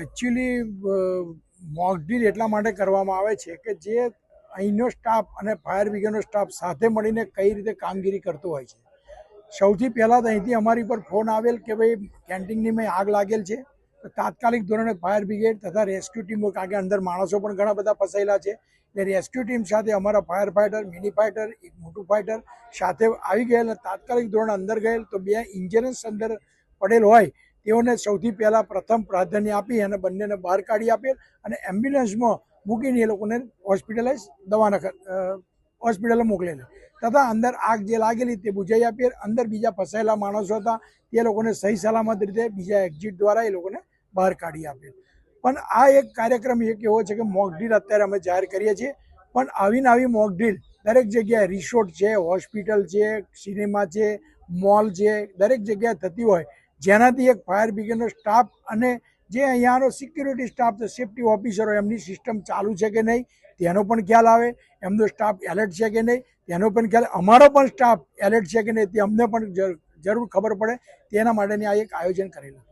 Actually mock drill એટલા માટે કરવામાં આવે છે કે જે અહીંનો સ્ટાફ અને ફાયર બ્રિગેડનો સ્ટાફ સાથે મળીને કઈ રીતે કામગીરી કરતો હોય છે. સૌથી પહેલાં તો અહીંથી અમારી પર ફોન આવેલ કે ભાઈ કેન્ટીનની મેં આગ લાગેલ છે. તો તાત્કાલિક ધોરણે ફાયર બ્રિગેડ તથા રેસ્ક્યુ ટીમો કારણ કે અંદર માણસો પણ ઘણા બધા ફસાયેલા છે. એટલે રેસ્ક્યુ ટીમ સાથે અમારા ફાયર ફાઈટર મિની ફાઈટર એક મોટું ફાઈટર સાથે આવી ગયેલ તાત્કાલિક ધોરણે અંદર ગયેલ. તો બે ઇન્જિનિયર્સ અંદર પડેલ હોય તેઓને સૌથી પહેલાં પ્રથમ પ્રાધાન્ય આપી અને બંનેને બહાર કાઢી આપીએ અને એમ્બ્યુલન્સમાં મૂકીને એ લોકોને હોસ્પિટલાઇઝ દવાના હોસ્પિટલે મોકલેલા તથા અંદર આગ જે લાગેલી તે બુઝાઈ આપીએ અંદર બીજા ફસાયેલા માણસો હતા તે લોકોને સહી સલામત રીતે બીજા એક્ઝિટ દ્વારા એ લોકોને બહાર કાઢી આપેલ પણ આ એક કાર્યક્રમ એક એવો છે કે મોક ડ્રીલ અત્યારે અમે જાહેર કરીએ છીએ. પણ આવીને આવી મોક ડ્રીલ દરેક જગ્યાએ રિસોર્ટ છે, હોસ્પિટલ છે, સિનેમા છે, મોલ છે, દરેક જગ્યાએ થતી હોય જેનાથી એક ફાયર બ્રિગેડનો સ્ટાફ અને જે અહીંયાનો સિક્યુરિટી સ્ટાફ છે સેફ્ટી ઓફિસરો એમની સિસ્ટમ ચાલુ છે કે નહીં, તેનો પણ ખ્યાલ આવે. એમનો સ્ટાફ એલર્ટ છે કે નહીં, તેનો પણ ખ્યાલ અમારો પણ સ્ટાફ એલર્ટ છે કે નહીં, તે અમને પણ જરૂર ખબર પડે. તેના માટેની આ એક આયોજન કરેલું.